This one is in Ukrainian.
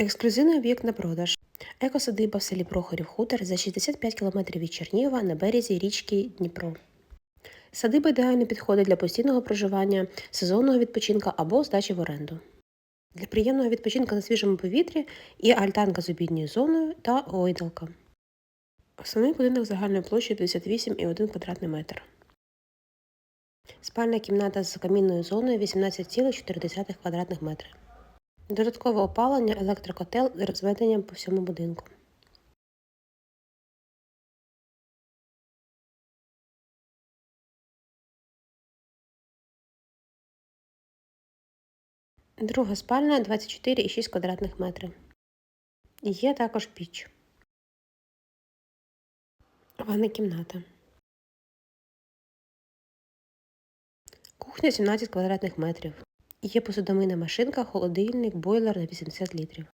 Ексклюзивний об'єкт на продаж. Екосадиба в селі Прохорів Хутор за 65 км від Чернігова на березі річки Дніпро. Садиба ідеально підходить для постійного проживання, сезонного відпочинку або здачі в оренду. Для приємного відпочинку на свіжому повітрі є альтанка з обідньою зоною та гойдалка. Основний будинок загальною площею 58,1 квадратний метр. Спальна кімната з камінною зоною 18,4 квадратних метри. Додаткове опалення, електрокотел з розведенням по всьому будинку. Друга спальня 24,6 квадратних метрів. Є також піч. Ванна кімната. Кухня 17 квадратних метрів. Є посудомийна машинка, холодильник, бойлер на 80 літрів.